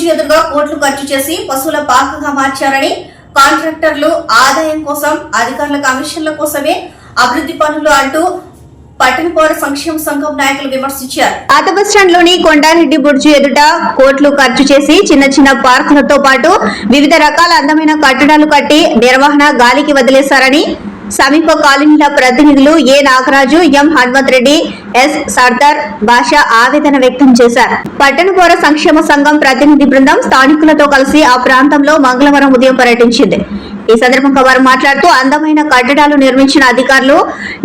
బుర్జి ఎదురుగా కోట్లు ఖర్చు చేసి పశువుల పాకగా మార్చారని కాంట్రాక్టర్లు ఆదాయం కోసం అధికారుల కమిషన్ల కోసమే అభివృద్ధి పనులు అంటూ పట్టణ సంక్షేమ సంఘం నాయకులు విమర్శించారు. పాత బస్టాండ్లోని కొండారెడ్డి బుర్జి ఎదుట కోట్లు ఖర్చు చేసి చిన్న చిన్న పార్కులతో పాటు వివిధ రకాల అందమైన కట్టడాలు కట్టి నిర్వహణ గాలికి వదిలేశారని సమీప కాలనీల ప్రతినిధులు A Nagaraju M Hanumanth Reddy S Sardar Basha ఆవేదన వ్యక్తం చేశారు. పట్టణ పౌర సంక్షేమ సంఘం ప్రతినిధి బృందం స్థానికులతో కలిసి ఆ ప్రాంతంలో మంగళవారం ఉదయం పర్యటించింది. ఈ సందర్భంగా వారు మాట్లాడుతూ అందమైన కట్టడాలు నిర్మించిన అధికారులు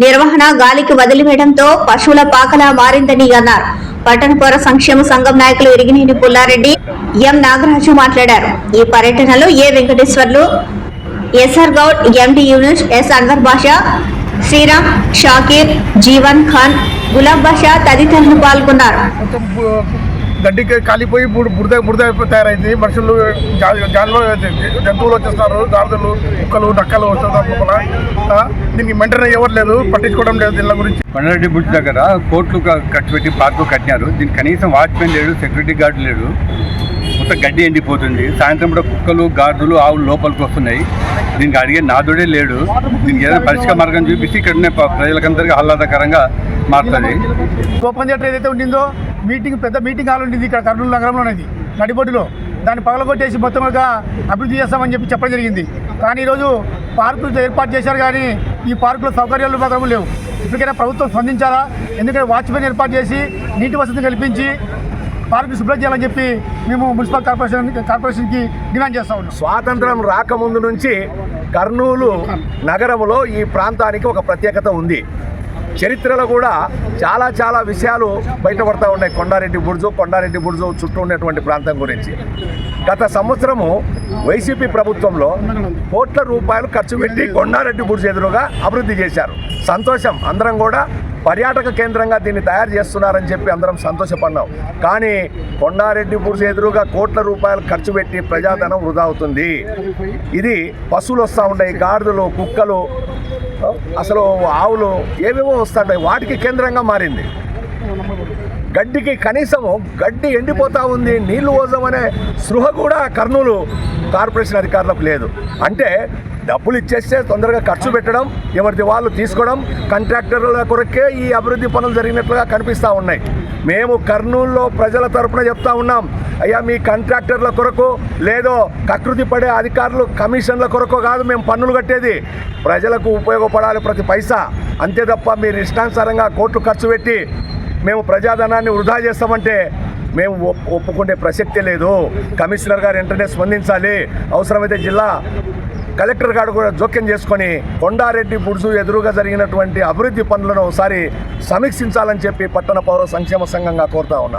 నిర్వహణ గాలికి వదిలివేయడంతో పశువుల పాకలా మారిందని అన్నారు. పట్టణ పౌర సంక్షేమ సంఘం నాయకులు ఇరిగినేని పుల్లారెడ్డి ఎం నాగరాజు మాట్లాడారు. ఈ పర్యటనలో A Venkateswarlu SR Goud MD Younis S Anwar Basha Sriram Shakir Jeevan Khan Gulab Basha తదితరులు పాల్గొన్నారు. గడ్డికి కాలిపోయి బుడ బురద బురద అయిపోయి తయారైంది. మనుషులు జా- జాన్లో జంతువులు వచ్చేస్తారు గాడిదలు కుక్కలు నక్కలు వస్తున్నారు లోపల దీనికి మెంటనే ఎవరు లేదు పట్టించుకోవడం లేదు దీని గురించి. కొండారెడ్డి బుడ్జ్ దగ్గర కోట్లు ఖర్చు పెట్టి పార్కు కట్టినారు. దీనికి కనీసం వాచ్మెన్ లేడు సెక్యూరిటీ గార్డు లేడు. మొత్తం గడ్డి ఎండిపోతుంది. సాయంత్రం కూడా కుక్కలు గార్డులు ఆవులు లోపలికి వస్తున్నాయి. దీనికి అడిగే నాదుడే లేడు. దీనికి ఏదైనా పరిష్కార మార్గం చూపిస్తే ఇక్కడనే ప్రజలకందరికీ ఆహ్లాదకరంగా మారుతుంది. కోపం థియేటర్ ఏదైతే ఉండిందో మీటింగ్ పెద్ద మీటింగ్ హాల్ ఉండింది ఇక్కడ కర్నూలు నగరంలో అనేది నడిబొడ్డులో. దాన్ని పగలగొట్టేసి మొత్తంగా అభివృద్ధి చేస్తామని చెప్పి చెప్పడం జరిగింది. కానీ ఈరోజు పార్కులు ఏర్పాటు చేశారు కానీ ఈ పార్కులో సౌకర్యాలు మాత్రం లేవు. ఇప్పటికైనా ప్రభుత్వం స్పందించాలా? ఎందుకంటే వాచ్మెన్ ఏర్పాటు చేసి నీటి వసతి కల్పించి పార్కు శుభ్రం చేయాలని చెప్పి మేము మున్సిపల్ కార్పొరేషన్ కార్పొరేషన్కి డిమాండ్ చేస్తా ఉన్నాం. స్వాతంత్రం రాకముందు నుంచి కర్నూలు నగరంలో ఈ ప్రాంతానికి ఒక ప్రత్యేకత ఉంది. చరిత్రలో కూడా చాలా చాలా విషయాలు బయటపడతా ఉన్నాయి. కొండారెడ్డి బుర్జు కొండారెడ్డి బుర్జు చుట్టూ ఉన్నటువంటి ప్రాంతం గురించి. గత సంవత్సరము వైసీపీ ప్రభుత్వంలో కోట్ల రూపాయలు ఖర్చు పెట్టి కొండారెడ్డి బుర్జు ఎదురుగా అభివృద్ధి చేశారు. సంతోషం. అందరం కూడా పర్యాటక కేంద్రంగా దీన్ని తయారు చేస్తున్నారని చెప్పి అందరం సంతోషపడినాం కానీ కొండారెడ్డి బుర్జు ఎదురుగా కోట్ల రూపాయలు ఖర్చు పెట్టి ప్రజాధనం వృధా అవుతుంది. ఇది పశువులు వస్తూ ఉంటాయి. గాడిదలు కుక్కలు అసలు ఆవులు ఏవేవో వస్తుంటాయి వాటికి కేంద్రంగా మారింది. గడ్డికి కనీసము గడ్డి ఎండిపోతా ఉంది నీళ్ళు పోసామనే స్పృహ కూడా కర్నూలు కార్పొరేషన్ అధికారులకు లేదు. అంటే డబ్బులు ఇచ్చేస్తే తొందరగా ఖర్చు పెట్టడం ఎవరిది వాళ్ళు తీసుకోవడం కాంట్రాక్టర్ల కొరకే ఈ అభివృద్ధి పనులు జరిగినట్లుగా కనిపిస్తూ ఉన్నాయి. మేము కర్నూలులో ప్రజల తరపున చెప్తా ఉన్నాం అయ్యా మీ కాంట్రాక్టర్ల కొరకు లేదో కకృతి పడే అధికారులు కమిషన్ల కొరకు కాదు మేము పన్నులు కట్టేది. ప్రజలకు ఉపయోగపడాలి ప్రతి పైసా. అంతే తప్ప మీరు ఇష్టానుసారంగా కోట్లు ఖర్చు పెట్టి మేము ప్రజాధనాన్ని వృధా చేస్తామంటే మేము ఒప్పుకునే ప్రసక్తే లేదు. కమిషనర్ గారు వెంటనే స్పందించాలి. అవసరమైతే జిల్లా కలెక్టర్ గారు కూడా జోక్యం చేసుకొని కొండారెడ్డి బుడ్జు ఎదురుగా జరిగినటువంటి అభివృద్ధి పనులను ఒకసారి సమీక్షించాలని చెప్పి పట్టణ పౌర సంక్షేమ సంఘంగా కోరుతా ఉన్నా